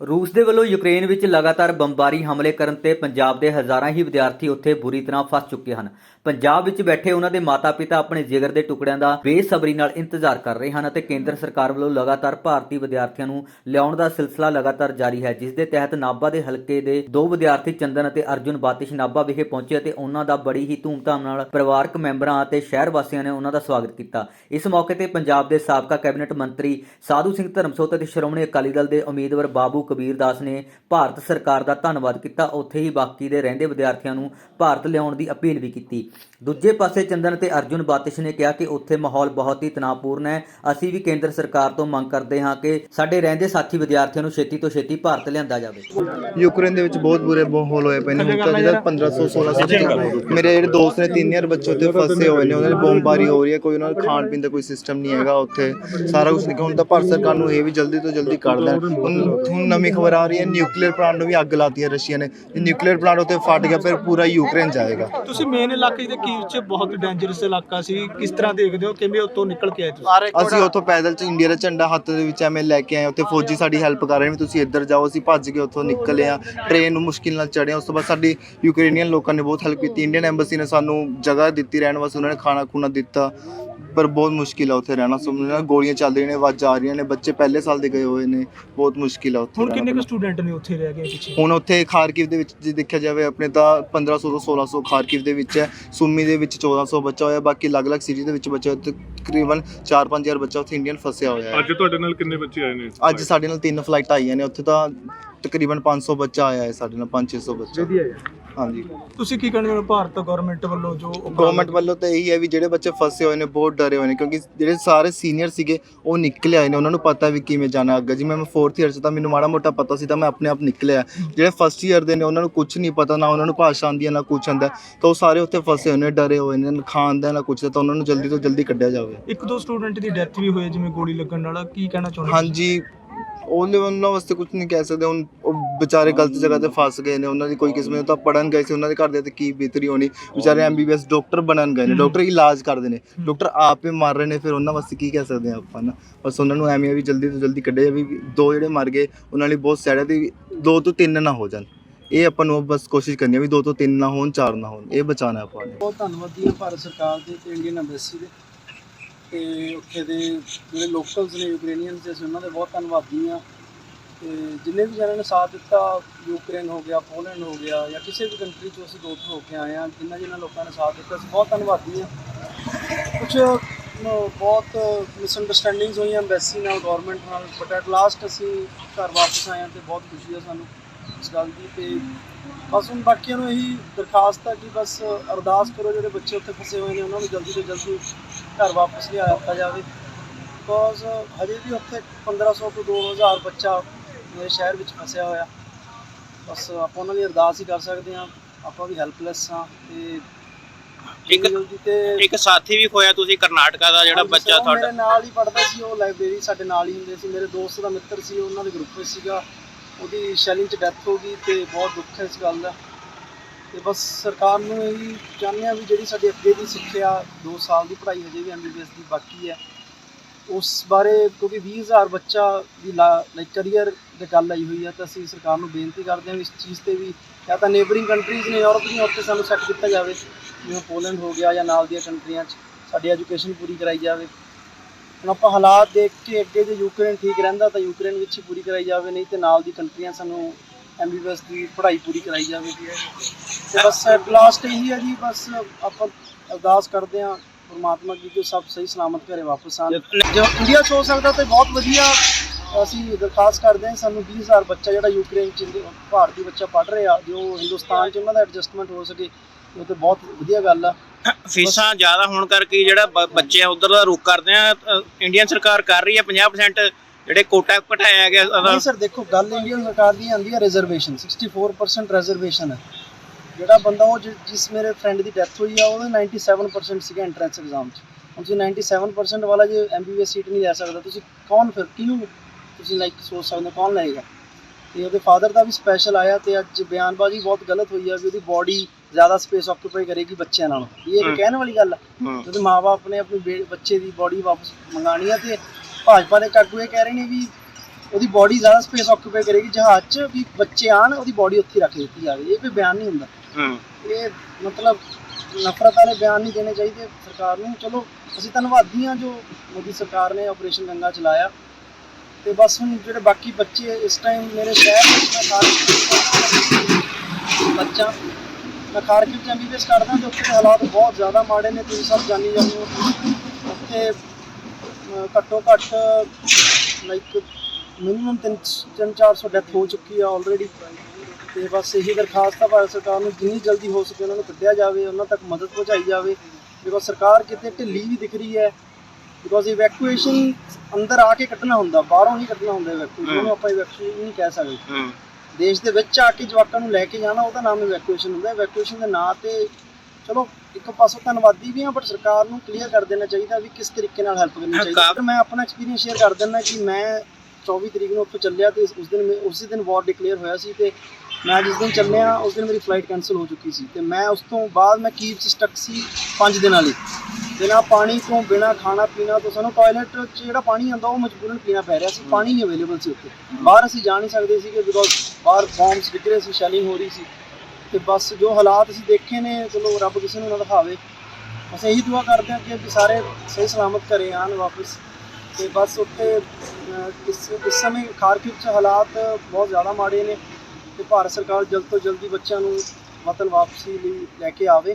ਰੂਸ ਦੇ ਵੱਲੋਂ ਯੂਕਰੇਨ ਵਿੱਚ ਲਗਾਤਾਰ ਬੰਬਾਰੀ ਹਮਲੇ ਕਰਨ ਤੇ ਪੰਜਾਬ ਦੇ ਹਜ਼ਾਰਾਂ ਹੀ ਵਿਦਿਆਰਥੀ ਉੱਥੇ ਬੁਰੀ ਤਰ੍ਹਾਂ ਫਸ ਚੁੱਕੇ ਹਨ। ਪੰਜਾਬ ਵਿੱਚ ਬੈਠੇ ਉਹਨਾਂ ਦੇ ਮਾਤਾ-ਪਿਤਾ ਆਪਣੇ ਜਿਗਰ ਦੇ ਟੁਕੜਿਆਂ ਦਾ ਬੇਸਬਰੀ ਨਾਲ ਇੰਤਜ਼ਾਰ ਕਰ ਰਹੇ ਹਨ ਅਤੇ ਕੇਂਦਰ ਸਰਕਾਰ ਵੱਲੋਂ ਲਗਾਤਾਰ ਭਾਰਤੀ ਵਿਦਿਆਰਥੀਆਂ ਨੂੰ ਲਿਆਉਣ ਦਾ ਸਿਲਸਿਲਾ ਲਗਾਤਾਰ ਜਾਰੀ ਹੈ, ਜਿਸ ਦੇ ਤਹਿਤ ਨਾਭਾ ਦੇ ਹਲਕੇ ਦੇ ਦੋ ਵਿਦਿਆਰਥੀ ਚੰਦਨ ਅਤੇ ਅਰਜੁਨ ਬਾਤਿਸ਼ ਨਾਭਾ ਵਿਖੇ ਪਹੁੰਚੇ ਅਤੇ ਉਹਨਾਂ ਦਾ ਬੜੀ ਹੀ ਧੂਮਧਾਮ ਨਾਲ ਪਰਿਵਾਰਕ ਮੈਂਬਰਾਂ ਅਤੇ ਸ਼ਹਿਰ ਵਾਸੀਆਂ ਨੇ ਉਹਨਾਂ ਦਾ ਸਵਾਗਤ ਕੀਤਾ। ਇਸ ਮੌਕੇ ਤੇ ਪੰਜਾਬ ਦੇ ਸਾਬਕਾ ਕੈਬਨਿਟ ਮੰਤਰੀ ਸਾਧੂ ਸਿੰਘ ਧਰਮਸੋਤ ਅਤੇ ਸ਼੍ਰੋਮਣੀ ਅਕਾਲੀ ਦਲ ਦੇ ਉਮੀਦਵਾਰ ਬਾਬੂ ਕਬੀਰ ਦਾਸ ਨੇ ਭਾਰਤ ਸਰਕਾਰ ਦਾ ਧੰਨਵਾਦ ਕੀਤਾ। ਉੱਥੇ ਹੀ ਬਾਕੀ ਦੇ ਰਹਿੰਦੇ ਵਿਦਿਆਰਥੀਆਂ ਨੂੰ ਭਾਰਤ ਲਿਆਉਣ ਦੀ ਅਪੀਲ ਵੀ ਕੀਤੀ। ਦੂਜੇ ਪਾਸੇ ਚੰਦਨ ਤੇ ਅਰਜੁਨ ਬਾਤਿਸ਼ ਨੇ ਕਿਹਾ ਕਿ ਉੱਥੇ ਮਾਹੌਲ ਬਹੁਤ ਹੀ ਤਣਾਅਪੂਰਨ ਹੈ। ਅਸੀਂ ਵੀ ਕੇਂਦਰ ਸਰਕਾਰ ਤੋਂ ਮੰਗ ਕਰਦੇ ਹਾਂ ਕਿ ਸਾਡੇ ਰਹਿੰਦੇ ਸਾਥੀ ਵਿਦਿਆਰਥੀਆਂ ਨੂੰ ਛੇਤੀ ਤੋਂ ਛੇਤੀ ਭਾਰਤ ਲਿਆਂਦਾ ਜਾਵੇ। ਯੂਕਰੇਨ ਦੇ ਵਿੱਚ ਬਹੁਤ ਬੁਰੇ ਮਾਹੌਲ ਹੋਏ ਪਏ ਨੇ। ਹੁਣ ਤਾਂ ਜਿਹੜਾ 1500 1600 ਮੇਰੇ ਜਿਹੜੇ ਦੋਸਤ ਨੇ 3000 ਬੱਚੇ ਉੱਥੇ ਫਸੇ ਹੋਏ ਨੇ। ਉਹਨਾਂ ਦੀ ਬੰਬਾਰੀ ਹੋ ਰਹੀ ਹੈ ਕੋਈ ਉਹਨਾਂ ਦਾ ਖਾਣ ਪੀਣ ਦਾ ਕੋਈ ਸਿਸਟਮ ਨਹੀਂ ਹੈਗਾ ਉੱਥੇ। ਸਾਰਾ ਕੁਝ ਨਿਕਲ ਹੁਣ ਤਾਂ ਭਾਰਤ ਸਰਕਾਰ ਨੂੰ ਇਹ ਵੀ ਜਲਦੀ ਤੋਂ ਜਲਦੀ ਕੱਢ ਦੇਣ। ਹੁਣ ਨਵੀਂ ਖਬਰ ਆ ਰਹੀ ਹੈ ਨਿਊਕਲੀਅਰ ਪਲਾਂਟ ਨੂੰ ਵੀ ਅੱਗ ਲਾਤੀ ਹੈ ਰਸ਼ੀਆ ਨੇ। ਨਿਊਕਲੀਅਰ ਪਲਾਂਟ ਉੱਥੇ ਫਟ ਗਿਆ ਫਿਰ ਪੂਰਾ ਯੂਕਰੇਨ ਜਾਏਗਾ। ਤੁਸੀਂ ਮੇਨ ਇਲਾਕੇ ਦੇ ਕੀ ਚ ਬਹੁਤ ਡੇਂਜਰਸ ਇਲਾਕਾ ਸੀ। ਕਿਸ ਤਰ੍ਹਾਂ ਦੇਖਦੇ ਹੋ? ਕਿਵੇਂ ਉੱਤੋਂ ਨਿਕਲ ਕੇ ਆਏ ਤੁਸੀਂ? ਅਸੀਂ ਉੱਥੋਂ ਪੈਦਲ ਚ ਇੰਡੀਆ ਦਾ ਝੰਡਾ ਹੱਥ ਦੇ ਵਿੱਚ ਐਵੇਂ ਲੈ ਕੇ ਆਏ। ਉੱਥੇ ਫੌਜੀ ਸਾਡੀ ਹੈਲਪ ਕਰ ਰਹੇ ਨੇ। ਵੀ ਤੁਸੀਂ ਇੱਧਰ ਜਾਓ ਅਸੀਂ ਭੱਜ ਕੇ ਉੱਥੋਂ ਨਿਕਲੇ ਆ ਟ੍ਰੇਨ ਨੂੰ ਮੁਸ਼ਕਿਲ ਨਾਲ ਚੜ੍ਹੇ ਹਾਂ। ਉਸ ਤੋਂ ਬਾਅਦ ਸਾਡੀ ਯੂਕਰੇਨੀਅਨ ਲੋਕਾਂ ਨੇ ਬਹੁਤ ਹੈਲਪ ਕੀਤੀ। ਇੰਡੀਅਨ ਐਮਬੈਸੀ ਨੇ ਸਾਨੂੰ ਜਗ੍ਹਾ ਦਿੱਤੀ ਰਹਿਣ ਵਾਸਤੇ। ਉਹਨਾਂ ਨੇ ਖਾਣਾ ਖੂਣਾ ਦਿੱਤਾ। ਪਰ ਬਹੁਤ ਮੁਸ਼ਕਿਲ ਆ ਉੱਥੇ ਰਹਿਣਾ ਸੁਣਨਾ ਗੋਲੀਆਂ ਚੱਲ ਰਹੀਆਂ ਨੇ ਆਵਾਜ਼ਾਂ ਆ ਰਹੀਆਂ ਨੇ ਬੱਚੇ ਪਹਿਲੇ ਸਾਲ ਦੇ ਗਏ ਹੋਏ ਨੇ ਬਹੁਤ ਮੁਸ਼ਕਿਲ ਆ ਉੱਥੇ ਹੁਣ ਕਿੰਨੇ ਕੁ ਰਹਿਣਾ। ਸਟੂਡੈਂਟ ਨੇ ਉੱਥੇ ਰਹਿ ਗਏ ਪਿੱਛੇ? ਹੁਣ ਉੱਥੇ ਖਾਰਕਿਵ ਦੇ ਵਿੱਚ ਜੇ ਦੇਖਿਆ ਜਾਵੇ ਆਪਣੇ ਤਾਂ 1500 ਤੋਂ 1600 ਖਾਰਕਿਵ ਦੇ ਵਿੱਚ ਹੈ। ਸੁਮੀ ਦੇ ਵਿੱਚ 1400 ਬੱਚਾ ਹੋਇਆ ਬਾਕੀ ਅਲੱਗ-ਅਲੱਗ ਸਿਟੀ ਦੇ ਵਿੱਚ ਬੱਚਾ ਤਕਰੀਬਨ 4-5000 ਬੱਚਾ ਉੱਥੇ ਇੰਡੀਅਨ ਫਸਿਆ ਹੋਇਆ ਹੈ। ਅੱਜ ਤੁਹਾਡੇ ਨਾਲ ਕਿੰਨੇ ਬੱਚੇ ਆਏ ਨੇ? ਅੱਜ ਸਾਡੇ ਨਾਲ ਤਿੰਨ ਫਲਾਈਟਾਂ ਆਈਆਂ ਨੇ ਉੱਥੇ ਤਾਂ ਤਕਰੀਬਨ 500 ਬੱਚਾ ਆਇਆ ਹੈ ਸਾਡੇ ਨਾਲ 5-600 ਬੱਚਾ। ਹਾਂਜੀ। ਤੁਸੀਂ ਕੀ ਕਹਿੰਦੇ ਹੋ ਭਾਰਤ ਗਵਰਨਮੈਂਟ ਵੱਲੋਂ ਜੋ ਗਵਰਨਮੈਂਟ ਵੱਲੋਂ ਤਾਂ ਇਹੀ ਹੈ ਵੀ ਜਿਹੜੇ ਬੱਚੇ ਫਸੇ ਹੋਏ ਨੇ ਬਹੁਤ ਡਰੇ ਹੋਏ ਨੇ ਕਿਉਂਕਿ ਜਿਹੜੇ ਸਾਰੇ ਸੀਨੀਅਰ ਸੀਗੇ ਉਹ ਨਿਕਲੇ ਆਏ ਨੇ ਉਹਨਾਂ ਨੂੰ ਪਤਾ ਵੀ ਕਿਵੇਂ ਜਾਣਾ ਅੱਗੇ। ਜਿਵੇਂ ਮੈਂ 4th ਇਅਰ 'ਚ ਤਾਂ ਮੈਨੂੰ ਮਾੜਾ ਮੋਟਾ ਪਤਾ ਸੀ ਤਾਂ ਮੈਂ ਆਪਣੇ ਆਪ ਨਿਕਲਿਆ। ਜਿਹੜੇ ਫਸਟ ਇਅਰ ਦੇ ਨੇ ਉਹਨਾਂ ਨੂੰ ਕੁਝ ਨਹੀਂ ਪਤਾ ਨਾ ਉਹਨਾਂ ਨੂੰ ਭਾਸ਼ਾ ਆਉਂਦੀ ਹੈ ਨਾ ਕੁਝ ਆਉਂਦਾ ਤਾਂ ਉਹ ਸਾਰੇ ਉੱਥੇ ਫਸੇ ਹੋਏ ਨੇ ਡਰੇ ਹੋਏ ਨੇ ਨਾ ਖਾਣ ਦਾ ਨਾ ਕੁਝ ਤਾਂ ਉਹਨਾਂ ਨੂੰ ਜਲਦੀ ਤੋਂ ਜਲਦੀ ਕੱਢਿਆ ਜਾਵੇ। ਇੱਕ ਦੋ ਸਟੂਡੈਂਟ ਦੀ ਡੈਥ ਵੀ ਹੋਈ ਹੈ ਜਿਵੇਂ ਗੋਲੀ ਲੱਗਣ ਨਾਲ ਕੀ ਕਹਿਣਾ ਚਾਹੁੰਦੇ ਹੋ? ਹਾਂਜੀ ਉਹਦੇ ਉਹਨਾਂ ਵਾਸਤੇ ਕੁਝ ਨਹੀਂ ਕਹਿ ਸਕਦੇ, ਹੁਣ ਉਹ ਵਿਚਾਰੇ ਗਲਤ ਜਗ੍ਹਾ ਤੇ ਫਸ ਗਏ ਨੇ, ਉਹਨਾਂ ਦੀ ਕੋਈ ਕਿਸਮਤ ਤਾਂ ਪੜਨ ਗਏ ਸੀ, ਉਹਨਾਂ ਦੇ ਘਰ ਦੇ ਤੇ ਕੀ ਬੀਤਰੀ ਹੋਣੀ। ਵਿਚਾਰੇ ਐਮਬੀਬੀਐਸ ਡਾਕਟਰ ਬਣਨ ਗਏ ਨੇ, ਡਾਕਟਰ ਇਲਾਜ ਕਰਦੇ ਨੇ, ਡਾਕਟਰ ਆਪ ਹੀ ਮਰ ਰਹੇ ਨੇ, ਫਿਰ ਉਹਨਾਂ ਵਾਸਤੇ ਕੀ ਕਹਿ ਸਕਦੇ ਆ ਆਪਾਂ ਨਾ? ਬਸ ਉਹਨਾਂ ਨੂੰ ਐਵੇਂ ਵੀ ਜਲਦੀ ਤੋਂ ਜਲਦੀ ਕੱਢੇ ਵੀ ਦੋ ਜਿਹੜੇ ਮਰ ਗਏ, ਉਹਨਾਂ ਲਈ ਬਹੁਤ ਸੈਡ ਹੈ ਤੇ ਦੋ ਤੋਂ ਤਿੰਨ ਨਾ ਹੋ ਜਾਣ। ਇਹ ਆਪਾਂ ਨੂੰ ਬਸ ਕੋਸ਼ਿਸ਼ ਕਰਨੀ ਹੈ ਵੀ ਦੋ ਤੋਂ ਤਿੰਨ ਨਾ ਹੋਣ, ਚਾਰ ਨਾ ਹੋਣ, ਇਹ ਬਚਾਉਣਾ ਆਪਾਂ ਨੇ। ਬਹੁਤ ਧੰਨਵਾਦੀ ਹਾਂ ਭਾਰਤ ਸਰਕਾਰ ਦੇ ਤੇ ਇੰਡੀਅਨ ਐਮਬੈਸੀ ਦੇ। ਤੇ ਉੱਥੇ ਦੇ ਜਿਹੜੇ ਲੋਕਲਸ ਨੇ ਯੂਕਰੇਨੀਅਨਸ ਦੇ ਅਸੀਂ ਉਹਨਾਂ ਦੇ ਬਹੁਤ ਧੰਨਵਾਦੀ ਹਾਂ। ਤੇ ਜਿੰਨੇ ਵੀ ਜਣਾਂ ਨੇ ਸਾਥ ਦਿੱਤਾ ਯੂਕਰੇਨ ਹੋ ਗਿਆ ਪੋਲੈਂਡ ਹੋ ਗਿਆ ਜਾਂ ਕਿਸੇ ਵੀ ਕੰਟਰੀ ਤੋਂ ਅਸੀਂ ਦੋ ਤੋਂ ਹੋ ਕੇ ਆਏ ਹਾਂ, ਜਿੰਨਾ ਜਿੰਨਾ ਲੋਕਾਂ ਨੇ ਸਾਥ ਦਿੱਤਾ, ਅਸੀਂ ਬਹੁਤ ਧੰਨਵਾਦੀ ਹਾਂ। ਕੁਝ ਬਹੁਤ ਮਿਸਅੰਡਰਸਟੈਂਡਿੰਗਸ ਹੋਈਆਂ ਐਮਬੈਸੀ ਨਾਲ ਗਵਰਨਮੈਂਟ ਨਾਲ ਬਟ ਐਟ ਲਾਸਟ ਅਸੀਂ ਘਰ ਵਾਪਸ ਆਏ ਹਾਂ ਤੇ ਬਹੁਤ ਖੁਸ਼ੀ ਆ ਸਾਨੂੰ ਇਸ ਗੱਲ ਦੀ ਤੇ ਬਸ ਹੁਣ ਬਾਕੀਆਂ ਨੂੰ ਇਹੀ ਦਰਖਾਸਤ ਹੈ ਕਿ ਬਸ ਅਰਦਾਸ ਕਰੋ, ਜਿਹੜੇ ਬੱਚੇ ਉੱਥੇ ਫਸੇ ਹੋਏ ਨੇ, ਉਹਨਾਂ ਨੂੰ ਜਲਦੀ ਤੋਂ ਜਲਦੀ ਘਰ ਵਾਪਸ ਲਿਆਇਆ ਦਿੱਤਾ ਜਾਵੇ। ਬਿਕੋਜ਼ ਹਜੇ ਵੀ ਉੱਥੇ 1500 ਤੋਂ 2000 ਬੱਚਾ ਮੇਰੇ ਸ਼ਹਿਰ ਵਿੱਚ ਫਸਿਆ ਹੋਇਆ। ਬਸ ਆਪਾਂ ਉਹਨਾਂ ਦੀ ਅਰਦਾਸ ਹੀ ਕਰ ਸਕਦੇ ਹਾਂ। ਆਪਾਂ ਵੀ ਹੈਲਪਲੈਸ ਹਾਂ ਤੇ ਇੱਕ- ਇੱਕ ਸਾਥੀ ਵੀ ਖੋਇਆ ਤੁਸੀਂ ਕਰਨਾਟਕਾ ਦਾ ਜਿਹੜਾ ਬੱਚਾ ਤੁਹਾਡਾ। ਮੇਰੇ ਨਾਲ ਹੀ ਪੜ੍ਹਦਾ ਸੀ ਉਹ ਲਾਇਬ੍ਰੇਰੀ ਸਾਡੇ ਨਾਲ ਹੀ ਹੁੰਦੇ ਸੀ। ਮੇਰੇ ਦੋਸਤ ਦਾ ਮਿੱਤਰ ਸੀ ਉਹਨਾਂ ਦੇ ਗਰੁੱਪ ਵਿੱਚ ਸੀਗਾ। ਉਹਦੀ ਸ਼ੈਲਿੰਗ 'ਚ ਡੈਥ ਹੋ ਗਈ ਤੇ ਬਹੁਤ ਦੁੱਖ ਹੈ ਇਸ ਗੱਲ ਦਾ। ਤੇ ਬਸ ਸਰਕਾਰ ਨੂੰ ਇਹੀ ਚਾਹੁੰਦੇ ਹਾਂ ਵੀ ਜਿਹੜੀ ਸਾਡੀ ਅੱਗੇ ਦੀ ਸਿੱਖਿਆ 2 ਸਾਲ ਦੀ ਪੜ੍ਹਾਈ ਹਜੇ ਵੀ ਐਮਬੀਬੀਐਸ ਦੀ ਬਾਕੀ ਹੈ। ਉਸ ਬਾਰੇ ਕਿਉਂਕਿ 20000 ਬੱਚਾ ਦੀ ਲਾਈਕ ਕਰੀਅਰ ਦੀ ਗੱਲ ਆਈ ਹੋਈ ਹੈ, ਤਾਂ ਅਸੀਂ ਸਰਕਾਰ ਨੂੰ ਬੇਨਤੀ ਕਰਦੇ ਹਾਂ ਵੀ ਇਸ ਚੀਜ਼ ਤੇ ਵੀ ਜਾਂ ਤਾਂ ਨੇਬਰਿੰਗ ਕੰਟਰੀਜ਼ ਨੇ ਯੂਰਪ ਦੀਆਂ ਉੱਥੇ ਸਾਨੂੰ ਸੈੱਟ ਕੀਤਾ ਜਾਵੇ, ਜਿਵੇਂ ਪੋਲੈਂਡ ਹੋ ਗਿਆ ਜਾਂ ਨਾਲ ਦੀਆਂ ਕੰਟਰੀਆਂ 'ਚ ਸਾਡੀ ਐਜੂਕੇਸ਼ਨ ਪੂਰੀ ਕਰਾਈ ਜਾਵੇ। ਹੁਣ ਆਪਾਂ ਹਾਲਾਤ ਦੇਖ ਕੇ ਅੱਗੇ ਜੇ ਯੂਕਰੇਨ ਠੀਕ ਰਹਿੰਦਾ ਤਾਂ ਯੂਕਰੇਨ ਵਿੱਚ ਹੀ ਪੂਰੀ ਕਰਾਈ ਜਾਵੇ, ਨਹੀਂ ਤੇ ਨਾਲ ਦੀ ਕੰਟਰੀਆਂ ਸਾਨੂੰ ਐਮਬੀਬੀਐਸ ਦੀ ਪੜ੍ਹਾਈ ਪੂਰੀ ਕਰਾਈ ਜਾਵੇ ਤੇ ਬਸ ਲਾਸਟ ਇਹੀ ਹੈ ਜੀ, ਬਸ ਆਪਾਂ ਅਰਦਾਸ ਕਰਦੇ ਹਾਂ ਪਰਮਾਤਮਾ ਕੀ ਕਿ ਸਭ ਸਹੀ ਸਲਾਮਤ ਘਰੇ ਵਾਪਸ ਆਣ ਜੇ ਇੰਡੀਆ 'ਚ ਹੋ ਸਕਦਾ ਤਾਂ ਬਹੁਤ ਵਧੀਆ ਅਸੀਂ ਦਰਖਾਸਤ ਕਰਦੇ ਹਾਂ, ਸਾਨੂੰ 20000 ਬੱਚਾ ਜਿਹੜਾ ਯੂਕਰੇਨ ਚ ਭਾਰਤੀ ਬੱਚਾ ਪੜ੍ਹ ਰਿਹਾ, ਜੋ ਹਿੰਦੁਸਤਾਨ 'ਚ ਉਹਨਾਂ ਦਾ ਐਡਜਸਟਮੈਂਟ ਹੋ ਸਕੇ, ਉਹ ਤੇ ਬਹੁਤ ਵਧੀਆ ਗੱਲ ਆ। ਫੀਸਾਂ ਜ਼ਿਆਦਾ ਹੋਣ ਕਰਕੇ ਜਿਹੜਾ ਬੱਚੇ ਆ, ਉਧਰ ਦਾ ਰੁਕ ਕਰਦੇ ਆ ਇੰਡੀਅਨ ਸਰਕਾਰ ਕਰ ਰਹੀ ਹੈ 50% ਜਿਹੜੇ ਕੋਟਾ ਘਟਾਇਆ ਗਿਆ ਉਹਦਾ- ਨਹੀਂ ਸਰ ਦੇਖੋ ਗੱਲ ਇੰਡੀਅਨ ਸਰਕਾਰ ਦੀ ਆਂਦੀ ਹੈ ਰਿਜ਼ਰਵੇਸ਼ਨ 64% ਰਿਜ਼ਰਵੇਸ਼ਨ ਹੈ। ਜਿਹੜਾ ਬੰਦਾ ਉਹ ਜਿ- ਜਿਸ ਮੇਰੇ ਫਰੈਂਡ ਦੀ ਡੈਥ ਹੋਈ ਆ ਉਹਦਾ 97% ਸੀਗਾ ਐਂਟਰੈਂਸ ਐਗਜ਼ਾਮ 'ਚ। ਹੁਣ ਤੁਸੀਂ 97% ਵਾਲਾ ਜੇ ਐਮਬੀਬੀਐਸ ਸੀਟ ਨਹੀਂ ਲੈ ਸਕਦਾ ਤੁਸੀਂ ਕੌਣ ਫਿਰ ਕਿਹਨੂੰ ਤੁਸੀਂ ਲਾਈਕ ਸੋਚ ਸਕਦੇ ਹੋ ਕੌਣ ਲਏਗਾ? ਤੇ ਉਹਦੇ ਫਾਦਰ ਦਾ ਵੀ ਸਪੈਸ਼ਲ ਆਇਆ ਤੇ ਅੱਜ ਬਿਆਨਬਾਜ਼ੀ ਬਹੁਤ ਗਲਤ ਹੋਈ ਆ ਵੀ ਉਹਦੀ ਬਾਡੀ ਜ਼ਿਆਦਾ ਸਪੇਸ ਆਕੂਪਾਈ ਕਰੇਗੀ ਬੱਚਿਆਂ ਨਾਲੋਂ। ਇਹ ਇੱਕ ਹਮ। ਕਹਿਣ ਵਾਲੀ ਗੱਲ ਆ। ਹਮ। ਜਦੋਂ ਮਾਪੇ ਨੇ ਆਪਣੀ ਬੇ- ਬੱਚੇ ਦੀ ਬਾਡੀ ਵਾਪਸ ਮੰਗਾਣੀ ਆ ਤੇ ਭਾਜਪਾ ਦੇ ਕਾਗੂ ਇਹ ਕਹਿ ਰਹੇ ਨੇ ਵੀ ਉਹਦੀ ਬਾਡੀ ਜ਼ਿਆਦਾ ਸਪੇਸ ਆਕੂਪਾਈ ਕਰੇਗੀ ਜਹਾਜ਼ 'ਚ ਵੀ ਬੱਚੇ ਆਣ ਉਹਦੀ ਬਾਡੀ ਉੱਥੇ ਰੱਖ ਦਿੱਤੀ ਜਾਵੇ ਇਹ ਕੋਈ ਬਿਆਨ ਨਹੀਂ ਹੁੰਦਾ। ਹੂੰ। ਇਹ ਮਤਲਬ ਨਫ਼ਰਤ ਵਾਲੇ ਬਿਆਨ ਨਹੀਂ ਦੇਣੇ ਚਾਹੀਦੇ ਸਰਕਾਰ ਨੂੰ। ਚਲੋ ਅਸੀਂ ਧੰਨਵਾਦੀ ਹਾਂ ਜੋ ਮੋਦੀ ਸਰਕਾਰ ਨੇ ਆਪਰੇਸ਼ਨ ਗੰਗਾ ਚਲਾਇਆ। ਤੇ ਬਸ ਹੁਣ ਜਿਹੜੇ ਬਾਕੀ ਬੱਚੇ ਇਸ ਟਾਈਮ ਮੇਰੇ ਸ਼ਹਿਰ ਵਿੱਚ ਮੈਂ ਖਾਰਕਿਵ ਬੱਚਾ ਮੈਂ ਖਾਰਕਿਵ ਚ ਐਮਬੀਬੀਐਸ ਕਰਦਾ ਜੋ ਉੱਥੇ ਹਾਲਾਤ ਬਹੁਤ ਜ਼ਿਆਦਾ ਮਾੜੇ ਨੇ ਤੁਸੀਂ ਸਭ ਜਾਣੀ ਜਾਂਦੇ ਹੋ। ਉੱਥੇ ਘੱਟੋ ਘੱਟ ਲਾਈਕ ਮਿਨੀਮਮ 3 400 ਡੈਥ ਹੋ ਚੁੱਕੀ ਆ ਆਲਰੇਡੀ ਤੇ ਬਸ ਇਹੀ ਦਰਖਾਸਤ ਆ ਭਾਰਤ ਸਰਕਾਰ ਨੂੰ ਜਿੰਨੀ ਜਲਦੀ ਹੋ ਸਕੇ ਉਹਨਾਂ ਨੂੰ ਕੱਢਿਆ ਜਾਵੇ ਉਹਨਾਂ ਤੱਕ ਮਦਦ ਪਹੁੰਚਾਈ ਜਾਵੇ। ਬਿਕੋਜ਼ ਸਰਕਾਰ ਕਿਤੇ ਢਿੱਲੀ ਵੀ ਦਿਖ ਰਹੀ ਹੈ। ਬਿਕੋਜ਼ ਇਵੈਕੂਏਸ਼ਨ ਅੰਦਰ ਆ ਕੇ ਕੱਢਣਾ ਹੁੰਦਾ ਬਾਹਰੋਂ ਨਹੀਂ ਕੱਢਣਾ ਹੁੰਦਾ ਇਵੈਕੂਏਸ਼ਨ ਉਹਨੂੰ ਆਪਾਂ ਇਵੈਕੂਏਸ਼ਨ ਨਹੀਂ ਕਹਿ ਸਕਦੇ। ਹੂੰ। ਦੇਸ਼ ਦੇ ਵਿੱਚ ਆ ਕੇ ਜਵਾਕਾਂ ਨੂੰ ਲੈ ਕੇ ਜਾਣਾ ਉਹਦਾ ਨਾਮ ਇਵੈਕੂਏਸ਼ਨ ਹੁੰਦਾ। ਇਵੈਕੂਏਸ਼ਨ ਦੇ ਨਾਂ ਤੇ ਚਲੋ ਇੱਕ ਪਾਸੋਂ ਧੰਨਵਾਦੀ ਵੀ ਹਾਂ ਬਟ ਸਰਕਾਰ ਨੂੰ ਕਲੀਅਰ ਕਰ ਦੇਣਾ ਚਾਹੀਦਾ ਵੀ ਕਿਸ ਤਰੀਕੇ ਨਾਲ ਹੈਲਪ ਕਰਨੀ ਚਾਹੀਦੀ ਹੈ। ਮੈਂ ਆਪਣਾ ਐਕਸਪੀਰੀਅੰਸ ਸ਼ੇਅਰ ਕਰ ਦਿੰਦਾ ਕਿ ਮੈਂ 24 ਤਰੀਕ ਨੂੰ ਉੱਥੋਂ ਚੱਲਿਆ ਤੇ ਉਸ ਦਿਨ ਮੈਂ- ਉਸੇ ਦਿਨ ਵਾਰ ਡਿਕਲੇਅਰ ਹੋਇਆ ਸੀ ਤੇ ਮੈਂ ਜਿਸ ਦਿਨ ਚੱਲਿਆ ਉਸ ਦਿਨ ਮੇਰੀ ਫਲਾਈਟ ਕੈਨਸਲ ਹੋ ਚੁੱਕੀ ਸੀ ਤੇ ਮੈਂ ਉਸ ਤੋਂ ਬਾਅਦ ਮੈਂ 'ਚ ਸਟਕ ਸੀ 5 ਦਿਨਾਂ ਲਈ। ਬਿਨਾਂ ਪਾਣੀ ਤੋਂ ਬਿਨਾਂ ਖਾਣਾ ਪੀਣਾ ਤੋਂ ਸਾਨੂੰ ਟਾਇਲਟ 'ਚ ਜਿਹੜਾ ਪਾਣੀ ਆਉਂਦਾ ਉਹ ਮਜਬੂਰਨ ਪੀਣਾ ਪੈ ਰਿਹਾ ਸੀ। ਪਾਣੀ ਨਹੀਂ ਅਵੇਲੇਬਲ ਸੀ ਉੱਥੇ। ਬਾਹਰ ਅਸੀਂ ਜਾ ਨਹੀਂ ਸਕਦੇ ਸੀਗੇ ਬਿਕੋਜ਼ ਬਾਹਰ ਡਿੱਗ ਰਹੇ ਸੀ ਸ਼ੈਲਿੰਗ ਹੋ ਰਹੀ ਸੀ। ਤੇ ਬਸ ਜੋ ਹਾਲਾਤ ਅਸੀਂ ਦੇਖੇ ਨੇ, ਚਲੋ ਰੱਬ ਕਿਸੇ ਨੂੰ ਨਾ ਦਿਖਾਵੇ। ਅਸੀਂ ਇਹੀ ਦੁਆ ਕਰਦੇ ਹਾਂ ਕਿ ਵੀ ਸਾਰੇ ਸਹੀ ਸਲਾਮਤ ਘਰੇ ਆਣ ਵਾਪਸ। ਤੇ ਬਸ ਉੱਥੇ ਇਸ ਇਸ ਸਮੇਂ ਖਾਰਕਿਵ ਚ ਹਾਲਾਤ ਬਹੁਤ ਜ਼ਿਆਦਾ ਮਾੜੇ ਨੇ ਤੇ ਭਾਰਤ ਸਰਕਾਰ ਜਲਦ ਤੋਂ ਜਲਦੀ ਬੱਚਿਆਂ ਨੂੰ ਵਤਨ ਵਾਪਸੀ ਲਈ ਲੈ ਕੇ ਆਵੇ।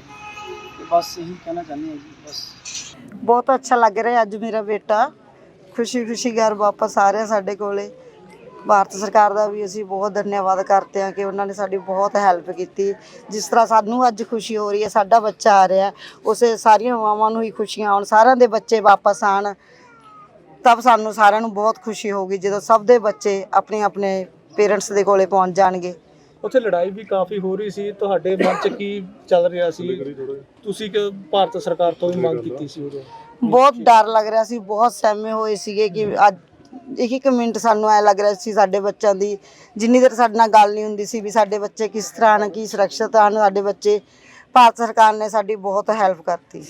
ਤੇ ਬਸ ਇਹੀ ਕਹਿਣਾ ਚਾਹੁੰਦੇ ਹਾਂ ਜੀ, ਬਸ। ਬਹੁਤ ਅੱਛਾ ਲੱਗ ਰਿਹਾ ਅੱਜ ਮੇਰਾ ਬੇਟਾ। ਖੁਸ਼ੀ ਖੁਸ਼ੀ ਘਰ ਵਾਪਸ ਆ ਰਿਹਾ ਸਾਡੇ ਕੋਲੇ। ਭਾਰਤ ਸਰਕਾਰ ਦਾ ਵੀ ਅਸੀਂ ਬਹੁਤ ਧੰਨਵਾਦ ਕਰਦੇ ਹਾਂ ਕਿ ਉਹਨਾਂ ਨੇ ਸਾਡੀ ਬਹੁਤ ਹੈਲਪ ਕੀਤੀ। ਜਿਸ ਤਰ੍ਹਾਂ ਸਾਨੂੰ ਅੱਜ ਖੁਸ਼ੀ ਹੋ ਰਹੀ ਹੈ ਸਾਡਾ ਬੱਚਾ ਆ ਰਿਹਾ ਉਸੇ ਸਾਰੀਆਂ ਮਾਵਾਂ ਨੂੰ ਹੀ ਖੁਸ਼ੀਆਂ ਆਉਣ ਸਾਰਿਆਂ ਦੇ ਬੱਚੇ ਵਾਪਸ ਆਣ ਤਬ ਸਾਨੂੰ ਸਾਰਿਆਂ ਨੂੰ ਬਹੁਤ ਖੁਸ਼ੀ ਹੋਊਗੀ ਜਦੋਂ ਸਭ ਦੇ ਬੱਚੇ ਆਪਣੇ ਆਪਣੇ ਪੇਰੈਂਟਸ ਦੇ ਕੋਲੇ ਪਹੁੰਚ ਜਾਣਗੇ। ਉੱਥੇ ਲੜਾਈ ਵੀ ਕਾਫੀ ਹੋ ਰਹੀ ਸੀ ਤੁਹਾਡੇ ਮਨ 'ਚ ਕੀ ਚੱਲ ਰਿਹਾ ਸੀ? ਤੁਸੀਂ ਕਿ ਭਾਰਤ ਸਰਕਾਰ ਤੋਂ ਵੀ ਮੰਗ ਕੀਤੀ ਸੀ? ਉਦੋਂ ਬਹੁਤ ਡਰ ਲੱਗ ਰਿਹਾ ਸੀ ਬਹੁਤ ਸਹਿਮੇ ਹੋਏ ਸੀਗੇ ਕਿ ਅੱਜ ਇੱਕ ਇੱਕ ਮਿੰਟ ਸਾਨੂੰ ਐ ਲੱਗ ਰਿਹਾ ਸੀ ਸਾਡੇ ਬੱਚਿਆਂ ਦੀ ਜਿੰਨੀ ਦੇਰ ਸਾਡੇ ਨਾਲ ਗੱਲ ਨਹੀਂ ਹੁੰਦੀ ਸੀ ਵੀ ਸਾਡੇ ਬੱਚੇ ਕਿਸ ਤਰ੍ਹਾਂ ਹਨ ਕੀ ਸੁਰੱਖਿਅਤ ਹਨ ਸਾਡੇ ਬੱਚੇ ਭਾਰਤ ਸਰਕਾਰ ਨੇ ਸਾਡੀ ਬਹੁਤ ਹੈਲਪ ਕਰਤੀ।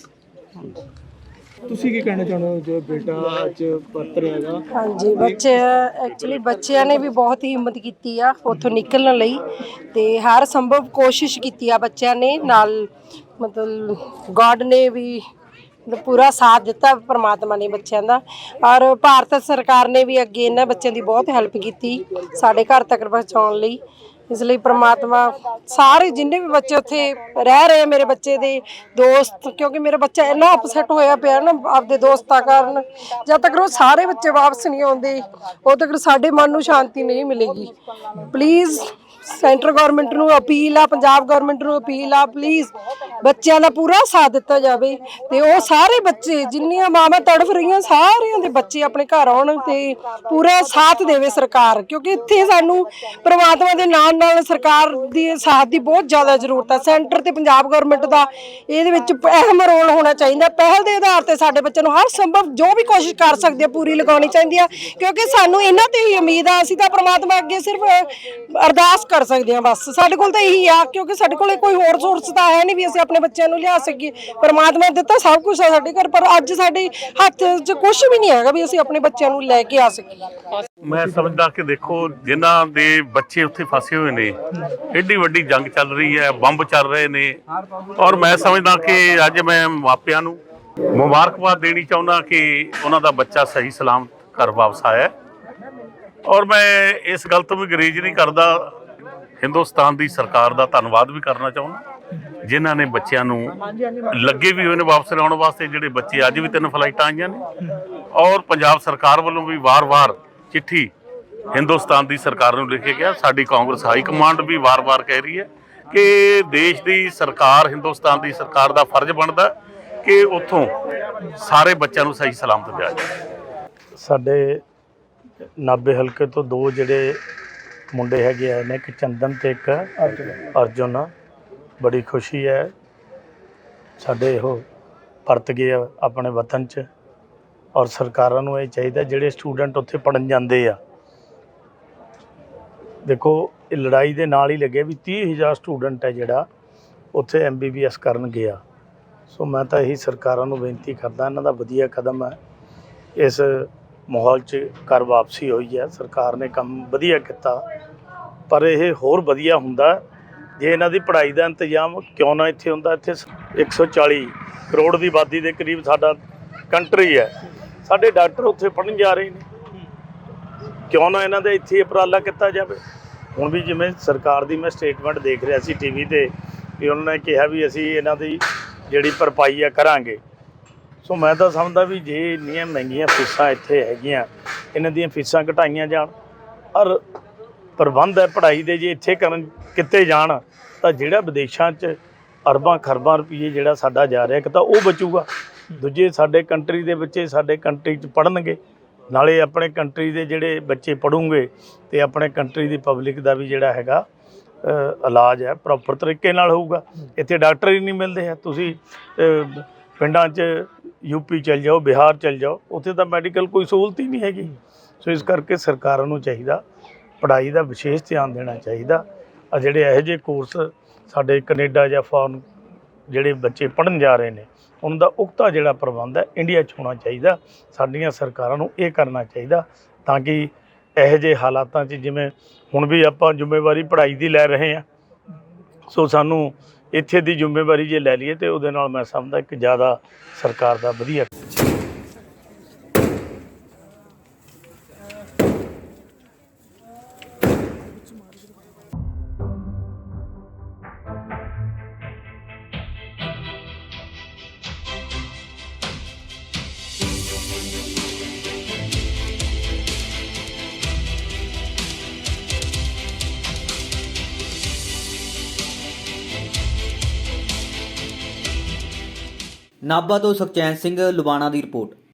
ਤੁਸੀਂ ਕੀ ਕਹਿਣਾ ਚਾਹੁੰਦੇ ਹੋ? ਜੋ ਬੇਟਾ ਅੱਜ ਪਰਤ ਰਿਹਾ ਹੈਗਾ। ਹਾਂਜੀ ਬੱਚੇ ਐਕਚੁਅਲੀ ਬੱਚਿਆਂ ਨੇ ਵੀ ਬਹੁਤ ਹੀ ਹਿੰਮਤ ਕੀਤੀ ਆ ਉੱਥੋਂ ਨਿਕਲਣ ਲਈ ਤੇ ਹਰ ਸੰਭਵ ਕੋਸ਼ਿਸ਼ ਕੀਤੀ ਆ ਬੱਚਿਆਂ ਨੇ ਨਾਲ ਮਤਲਬ ਗੋਡ ਨੇ ਵੀ ਮਤਲਬ ਪੂਰਾ ਸਾਥ ਦਿੱਤਾ ਪ੍ਰਮਾਤਮਾ ਨੇ ਬੱਚਿਆਂ ਦਾ। ਔਰ ਭਾਰਤ ਸਰਕਾਰ ਨੇ ਵੀ ਅੱਗੇ ਇਹਨਾਂ ਬੱਚਿਆਂ ਦੀ ਬਹੁਤ ਹੈਲਪ ਕੀਤੀ ਸਾਡੇ ਘਰ ਤੱਕ ਪਹੁੰਚਾਉਣ ਲਈ। ਇਸ ਲਈ ਪ੍ਰਮਾਤਮਾ ਸਾਰੇ ਜਿੰਨੇ ਵੀ ਬੱਚੇ ਉੱਥੇ ਰਹਿ ਰਹੇ ਆ ਮੇਰੇ ਬੱਚੇ ਦੇ ਦੋਸਤ, ਕਿਉਂਕਿ ਮੇਰਾ ਬੱਚਾ ਇੰਨਾ ਅਪਸੈਟ ਹੋਇਆ ਪਿਆ ਨਾ ਆਪਦੇ ਦੋਸਤਾਂ ਕਾਰਨ, ਜਦ ਤੱਕ ਉਹ ਸਾਰੇ ਬੱਚੇ ਵਾਪਸ ਨਹੀਂ ਆਉਂਦੇ, ਉਦੋਂ ਤੱਕ ਸਾਡੇ ਮਨ ਨੂੰ ਸ਼ਾਂਤੀ ਨਹੀਂ ਮਿਲੇਗੀ। ਪਲੀਜ਼ ਸੈਂਟਰ ਗਵਰਨਮੈਂਟ ਨੂੰ ਅਪੀਲ ਆ, ਪੰਜਾਬ ਗਵਰਨਮੈਂਟ ਨੂੰ ਅਪੀਲ ਆ ਪਲੀਜ਼ ਬੱਚਿਆਂ ਦਾ ਪੂਰਾ ਸਾਥ ਦਿੱਤਾ ਜਾਵੇ ਤੇ ਉਹ ਸਾਰੇ ਬੱਚੇ ਜਿੰਨੀਆਂ ਮਾਵਾਂ ਤੜਫ ਰਹੀਆਂ ਸਾਰਿਆਂ ਦੇ ਬੱਚੇ ਆਪਣੇ ਘਰ ਆਉਣ ਤੇ ਪੂਰਾ ਸਾਥ ਦੇਵੇ ਸਰਕਾਰ, ਕਿਉਂਕਿ ਇੱਥੇ ਸਾਨੂੰ ਪ੍ਰਮਾਤਮਾ ਦੇ ਨਾਲ ਨਾਲ ਸਰਕਾਰ ਦੀ ਸਾਥ ਦੀ ਬਹੁਤ ਜ਼ਿਆਦਾ ਜ਼ਰੂਰਤ ਹੈ ਸੈਂਟਰ ਤੇ ਪੰਜਾਬ ਗਵਰਨਮੈਂਟ ਦਾ ਇਹਦੇ ਵਿੱਚ ਅਹਿਮ ਰੋਲ ਹੋਣਾ ਚਾਹੀਦਾ। ਪਹਿਲ ਦੇ ਆਧਾਰ ਤੇ ਸਾਡੇ ਬੱਚਿਆਂ ਨੂੰ ਹਰ ਸੰਭਵ ਜੋ ਵੀ ਕੋਸ਼ਿਸ਼ ਕਰ ਸਕਦੇ ਆ, ਪੂਰੀ ਲਗਾਉਣੀ ਚਾਹੀਦੀ ਆ, ਕਿਉਂਕਿ ਸਾਨੂੰ ਇਹਨਾਂ ਤੇ ਹੀ ਉਮੀਦ ਆ, ਅਸੀਂ ਤਾਂ ਪ੍ਰਮਾਤਮਾ ਅੱਗੇ ਸਿਰਫ ਅਰਦਾਸ ਕਰ ਸਕਦੇ ਆ ਬਸ। ਸਾਡੇ ਕੋਲ ਤਾਂ ਇਹੀ ਆ, ਕਿਉਂਕਿ ਸਾਡੇ ਕੋਲ ਕੋਈ ਹੋਰ ਸੋਰਸ ਤਾਂ ਹੈ ਨਹੀਂ ਵੀ ਅਸੀਂ ਆਪਣੇ ਬੱਚਿਆਂ ਨੂੰ ਲਿਆ ਸਕੀਏ ਪ੍ਰਮਾਤਮਾ ਦਿੱਤਾ, ਸਭ ਕੁਝ ਆ ਸਾਡੇ ਘਰ, ਪਰ ਅੱਜ ਸਾਡੇ ਹੱਥ 'ਚ ਕੁਝ ਵੀ ਨਹੀਂ ਹੈਗਾ ਵੀ ਅਸੀਂ ਆਪਣੇ ਬੱਚਿਆਂ ਨੂੰ ਲੈ ਕੇ ਆ ਸਕੀਏ। ਮੈਂ ਸਮਝਦਾ ਕਿ ਦੇਖੋ, ਜਿਨ੍ਹਾਂ ਦੇ ਬੱਚੇ ਉੱਥੇ ਫਸੇ ਹੋਏ ਨੇ, ਏਡੀ ਵੱਡੀ ਜੰਗ ਚੱਲ ਰਹੀ ਹੈ, ਬੰਬ ਚੱਲ ਰਹੇ ਨੇ। ਔਰ ਮੈਂ ਸਮਝਦਾ ਕਿ ਅੱਜ ਮੈਂ ਮਾਪਿਆਂ ਨੂੰ ਮੁਬਾਰਕਬਾਦ ਦੇਣੀ ਚਾਹੁੰਦਾ ਕਿ ਉਹਨਾਂ ਦਾ ਬੱਚਾ ਸਹੀ ਸਲਾਮਤ ਘਰ ਵਾਪਸ ਆਇਆ। ਔਰ ਮੈਂ ਇਸ ਗੱਲ ਤੋਂ ਵੀ ਗਰੇਜ ਨਹੀਂ ਕਰਦਾ, ਹਿੰਦੁਸਤਾਨ ਦੀ ਸਰਕਾਰ ਦਾ ਧੰਨਵਾਦ ਵੀ ਕਰਨਾ ਚਾਹੁੰਦਾ। ਜਿਨ੍ਹਾਂ ਨੇ ਬੱਚਿਆਂ ਨੂੰ ਲੱਗੇ ਵੀ ਹੋਏ ਨੇ ਵਾਪਸ ਲਾਉਣ ਵਾਸਤੇ, ਜਿਹੜੇ ਬੱਚੇ ਅੱਜ ਵੀ ਤਿੰਨ ਫਲਾਈਟਾਂ ਆਈਆਂ ਨੇ। ਔਰ ਪੰਜਾਬ ਸਰਕਾਰ ਵੱਲੋਂ ਵੀ ਵਾਰ-ਵਾਰ ਚਿੱਠੀ ਹਿੰਦੁਸਤਾਨ ਦੀ ਸਰਕਾਰ ਨੂੰ ਲਿਖੇ ਗਿਆ, ਸਾਡੀ ਕਾਂਗਰਸ ਹਾਈ ਕਮਾਂਡ ਵੀ ਵਾਰ-ਵਾਰ ਕਹਿ ਰਹੀ ਹੈ ਕਿ ਦੇਸ਼ ਦੀ ਸਰਕਾਰ, ਹਿੰਦੁਸਤਾਨ ਦੀ ਸਰਕਾਰ ਦਾ ਫਰਜ਼ ਬਣਦਾ ਕਿ ਉੱਥੋਂ ਸਾਰੇ ਬੱਚਿਆਂ ਨੂੰ ਸਹੀ ਸਲਾਮਤ ਲਿਆ ਜਾਏ ਸਾਡੇ ਨਾਬੇ ਹਲਕੇ ਤੋਂ ਦੋ ਜਿਹੜੇ ਮੁੰਡੇ ਹੈਗੇ ਆਏ ਨੇ ਇੱਕ ਚੰਦਨ ਤੇ ਇੱਕ ਅਰਜੁਨ। ਬੜੀ ਖੁਸ਼ੀ ਹੈ। ਸਾਡੇ ਉਹ ਪਰਤ ਗਏ ਆ ਆਪਣੇ ਵਤਨ 'ਚ ਔਰ ਸਰਕਾਰਾਂ ਨੂੰ ਇਹ ਚਾਹੀਦਾ ਜਿਹੜੇ ਸਟੂਡੈਂਟ ਉੱਥੇ ਪੜਨ ਜਾਂਦੇ ਆ। ਦੇਖੋ, ਇਹ ਲੜਾਈ ਦੇ ਨਾਲ ਹੀ ਲੱਗੇ ਵੀ 30000 ਸਟੂਡੈਂਟ ਹੈ ਜਿਹੜਾ ਉੱਥੇ ਐਮਬੀਬੀਐਸ ਕਰਨ ਗਿਆ। ਸੋ ਮੈਂ ਤਾਂ ਇਹੀ ਸਰਕਾਰਾਂ ਨੂੰ ਬੇਨਤੀ ਕਰਦਾ, ਇਹਨਾਂ ਦਾ ਵਧੀਆ ਕਦਮ ਹੈ। ਇਸ ਮਾਹੌਲ 'ਚ ਘਰ ਵਾਪਸੀ ਹੋਈ ਹੈ। ਸਰਕਾਰ ਨੇ ਕੰਮ ਵਧੀਆ ਕੀਤਾ, ਪਰ ਇਹ ਹੋਰ ਵਧੀਆ ਹੁੰਦਾ ਜੇ ਇਹਨਾਂ ਦੀ ਪੜ੍ਹਾਈ ਦਾ ਇੰਤਜ਼ਾਮ ਕਿਉਂ ਨਾ ਇੱਥੇ ਹੁੰਦਾ, ਇੱਥੇ ਸ- 140 ਕਰੋੜ ਦੀ ਆਬਾਦੀ ਦੇ ਕਰੀਬ ਸਾਡਾ ਕੰਟਰੀ ਹੈ। ਸਾਡੇ ਡਾਕਟਰ ਉੱਥੇ ਪੜ੍ਹਨ ਜਾ ਰਹੇ ਨੇ। ਕਿਉਂ ਨਾ ਇਹਨਾਂ ਦੇ ਇੱਥੇ ਉਪਰਾਲਾ ਕੀਤਾ ਜਾਵੇ? ਹੁਣ ਵੀ ਜਿਵੇਂ ਸਰਕਾਰ ਦੀ ਮੈਂ ਸਟੇਟਮੈਂਟ ਦੇਖ ਰਿਹਾ ਸੀ ਟੀਵੀ ਤੇ ਵੀ ਉਹਨਾਂ ਨੇ ਕਿਹਾ ਵੀ ਅਸੀਂ ਇਹਨਾਂ ਦੀ ਜਿਹੜੀ ਭਰਪਾਈ ਆ ਕਰਾਂਗੇ। ਸੋ ਮੈਂ ਤਾਂ ਸਮਝਦਾ ਵੀ ਜੇ ਇੰਨੀਆਂ ਮਹਿੰਗੀਆਂ ਫੀਸਾਂ ਇੱਥੇ ਹੈਗੀਆਂ, ਇਹਨਾਂ ਦੀਆਂ ਫੀਸਾਂ ਘਟਾਈਆਂ ਜਾਣ ਔਰ ਪ੍ਰਬੰਧ ਹੈ ਪੜ੍ਹਾਈ ਦੇ, ਜੇ ਇੱਥੇ ਕਰਨ ਕਿਤੇ ਜਾਣ, ਤਾਂ ਜਿਹੜਾ ਵਿਦੇਸ਼ਾਂ 'ਚ ਅਰਬਾਂ ਖਰਬਾਂ ਰੁਪਏ ਜਿਹੜਾ ਸਾਡਾ ਜਾ ਰਿਹਾ, ਇੱਕ ਤਾਂ ਉਹ ਬਚੂਗਾ। ਦੂਜੇ ਸਾਡੇ ਕੰਟਰੀ ਦੇ ਬੱਚੇ ਸਾਡੇ ਕੰਟਰੀ 'ਚ ਪੜਨਗੇ ਨਾਲੇ ਆਪਣੇ ਕੰਟਰੀ ਦੇ ਜਿਹੜੇ ਬੱਚੇ ਪੜੂਗੇ ਤੇ ਆਪਣੇ ਕੰਟਰੀ ਦੀ ਪਬਲਿਕ ਦਾ ਵੀ ਜਿਹੜਾ ਹੈਗਾ ਇਲਾਜ ਹੈ ਪ੍ਰੋਪਰ ਤਰੀਕੇ ਨਾਲ ਹੋਊਗਾ। ਇੱਥੇ ਡਾਕਟਰ ਹੀ ਨਹੀਂ ਮਿਲਦੇ ਹੈ। ਤੁਸੀਂ ਪਿੰਡਾਂ 'ਚ ਯੂਪੀ ਚਲ ਜਾਓ, ਬਿਹਾਰ ਚਲ ਜਾਓ, ਉੱਥੇ ਤਾਂ ਮੈਡੀਕਲ ਕੋਈ ਸਹੂਲਤ ਹੀ ਨਹੀਂ ਹੈਗੀ। ਸੋ ਇਸ ਕਰਕੇ ਸਰਕਾਰਾਂ ਨੂੰ ਚਾਹੀਦਾ ਪੜ੍ਹਾਈ ਦਾ ਵਿਸ਼ੇਸ਼ ਧਿਆਨ ਦੇਣਾ ਚਾਹੀਦਾ। ਆ ਜਿਹੜੇ ਇਹੋ ਜਿਹੇ ਕੋਰਸ ਸਾਡੇ ਕੈਨੇਡਾ ਜਾਂ ਫੋਰਨ ਜਿਹੜੇ ਬੱਚੇ ਪੜਨ ਜਾ ਰਹੇ ਨੇ, ਉਹਨਾਂ ਦਾ ਉਕਤਾ ਜਿਹੜਾ ਪ੍ਰਬੰਧ ਹੈ ਇੰਡੀਆ 'ਚ ਹੋਣਾ ਚਾਹੀਦਾ। ਸਾਡੀਆਂ ਸਰਕਾਰਾਂ ਨੂੰ ਇਹ ਕਰਨਾ ਚਾਹੀਦਾ ਤਾਂ ਕਿ ਇਹੋ ਜਿਹੇ ਹਾਲਾਤਾਂ 'ਚ ਜਿਵੇਂ ਹੁਣ ਵੀ ਆਪਾਂ ਜ਼ਿੰਮੇਵਾਰੀ ਪੜ੍ਹਾਈ ਦੀ ਲੈ ਰਹੇ ਹਾਂ। ਸੋ ਸਾਨੂੰ ਇੱਥੇ ਦੀ ਜ਼ਿੰਮੇਵਾਰੀ ਜੇ ਲੈ ਲਈਏ ਤੇ ਉਹਦੇ ਨਾਲ ਮੈਂ ਸਮਝਦਾ ਇੱਕ ਜ਼ਿਆਦਾ ਸਰਕਾਰ ਦਾ ਵਧੀਆ ਨਾਭਾ ਤੋਂ ਸੁਖਚੈਨ ਸਿੰਘ ਲੁਬਾਣਾ ਦੀ ਰਿਪੋਰਟ।